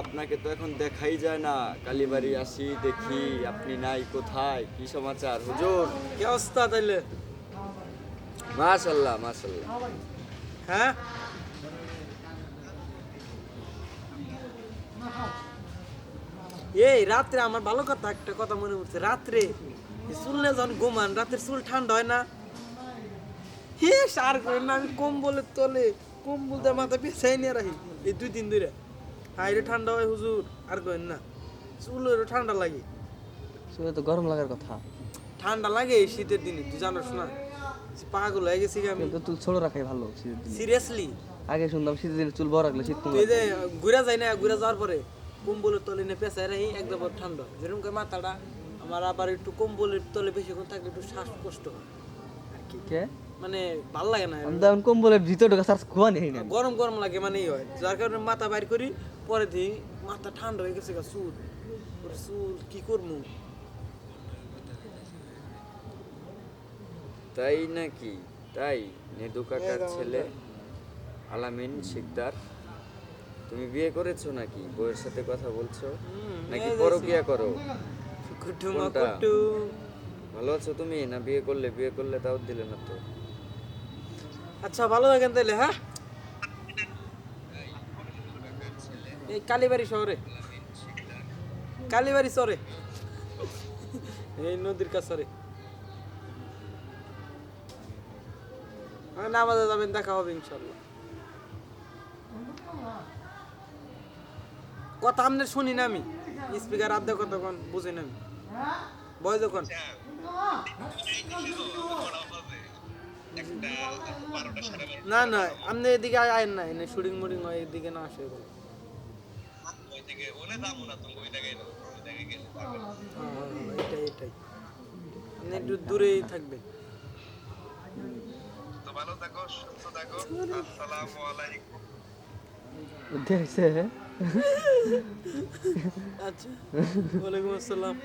আপনাকে তো এখন দেখাই যায় না। কালীবাড়ি আসি, দেখি আপনি নাই কোথায়, কি সমাচার? হুজুর, কি অবস্থা তাইলে? মাশাল্লাহ মাশাল্লাহ। হ্যাঁ? এই রাত্রে আমার ভালো কথা, একটা কথা মনে পড়ছে। রাত্রে নিয়ে যখন ঘুমান, রাতের চুল ঠান্ডা হয় না? হে সার করেন না, আমি কম্বলের তলে কম্বল দিয়ে মাথা পেছাই নিয়ে রাখি। এই দুই দিন ধরে। হাইরে ঠান্ডা হয় হুজুর। আর করেন না চুলেরও ঠান্ডা লাগে। শুনে তো গরম লাগার কথা। ঠান্ডা লাগে এই শীতের দিনে তুই জানোস না। পাগল হয়ে গেছি আমি। কিন্তু চুল ছোট রাখাই ভালো শীতের দিনে। সিরিয়াসলি আগে শুনলাম শীতের দিনে চুল বড় রাখলে শীত তুই যে ঘুরা যায় না ঘুরা যাওয়ার পরে কম্বলের তলে নিয়ে পেঁচায় রাখি একদম ঠান্ডা। যেরকম মাথাটা আমার আবার একটু কম্বলের তলে বেশিক্ষণ থাকলে একটু শ্বাসকষ্ট হয়। আর কি? কে? মানে ভালো লাগে না। আমি কম্বলের ভিতরে ঢোকা সার খোয়া নেই। গরম গরম লাগে মানে হয়। যার কারণে মাথা বাইর করি পরে দিই মাথা ঠান্ডা হয়ে গেছে গা, চুল। ওর চুল কি করব তাই নাকি? তাই নেদু কাকার ছেলে আলামিন শিকদার। তুমি বিয়ে করেছ নাকি? বউয়ের সাথে কথা বলছো? নাকি পরকিয়া করো? কোনটা? ভালো আছো তুমি? না বিয়ে করলে? বিয়ে করলে তাও দিলে না তো। আচ্ছা ভালো থাকেন তাহলে হ্যাঁ? এই কালীবাড়ি শহরে। কালীবাড়ি শহরে। এই নদীর কাছরে। নামাজে যাবেন, দেখা হবে ইনশাল্লাহ কথা আমনে শুনি না আমি। স্পিকার আধা কতক্ষণ বুঝি না আমি বয় যখন না না, আপনি এদিকে আয়- আয়েন না, এনে শুটিং মুটিং হয়, এদিকে না আসে এগুলো। হ্যাঁ, হ্যাঁ, হ্যাঁ, এটাই এটাই। আপনি একটু দূরেই থাকবেন। দেখছে আচ্ছা ওয়ালাইকুম আসসালাম।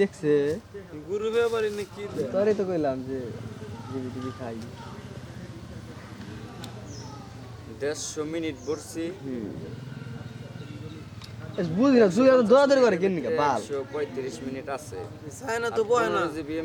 দেখছে। গুরু ব্যাপারে না কি দেয়? তো কইলাম যে জিবি টিবি খাই। দেড়শো মিনিট বসছি। বুঝি না তুই দৌড়াদৌড়ি করে কেন বাল। পঁয়ত্রিশ মিনিট আছে। চায় না। তো বয় না